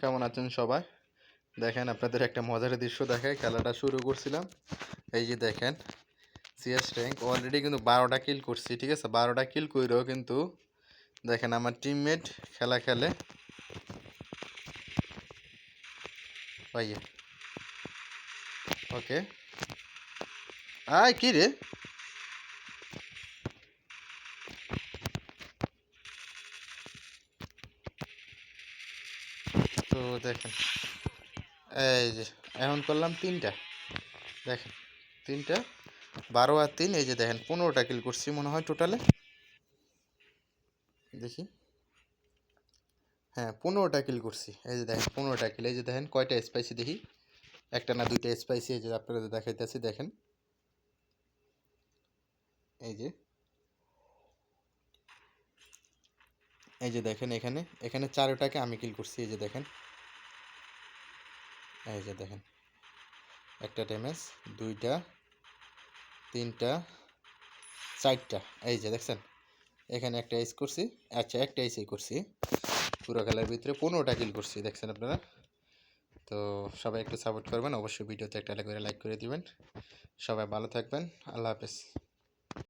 কেমন আছেন সবাই? দেখেন আপনাদের একটা মজার দৃশ্য দেখায় খেলাটা শুরু করছিলাম। এই যে দেখেন সিএস র্যাঙ্ক অলরেডি কিন্তু বারোটা কিল করছি, ঠিক আছে? বারোটা কিল করেও কিন্তু দেখেন আমার টিমমেট খেলা খেলে। ওকে আয়, কি রে? তো দেখেন, এই যে, এখন করলাম তিনটা। দেখেন, তিনটা, বারো আর তিন, এই যে দেখেন, পনেরোটা কিল করছি মনে হয় টোটালে দেখি। হ্যাঁ পনেরোটা কিল করছি, এই যে দেখেন, পনেরোটা কিল এই যে দেখেন, কয়টা স্পাইসি দেখি? একটা না দুইটা স্পাইসি এই যে আপনাদের দেখাইতেছি, দেখেন। এই যে এই যে দেখেন এখানে এখানে চারোটাকে আমি কিল করছি, এই যে দেখেন। এই যে দেখেন, একটা ড্যামেজ দুইটা, তিনটা, চারটা, এই যে দেখছেন? এখানে একটা এস করছি আচ্ছা একটা এসই করছি। পুরো খেলার ভিতরে পনেরোটা কিল করছি, দেখছেন আপনারা? তো সবাই একটু সাপোর্ট করবেন, অবশ্যই ভিডিওতে একটা করে লাইক করে দিবেন। সবাই ভালো থাকবেন, আল্লাহ হাফেজ।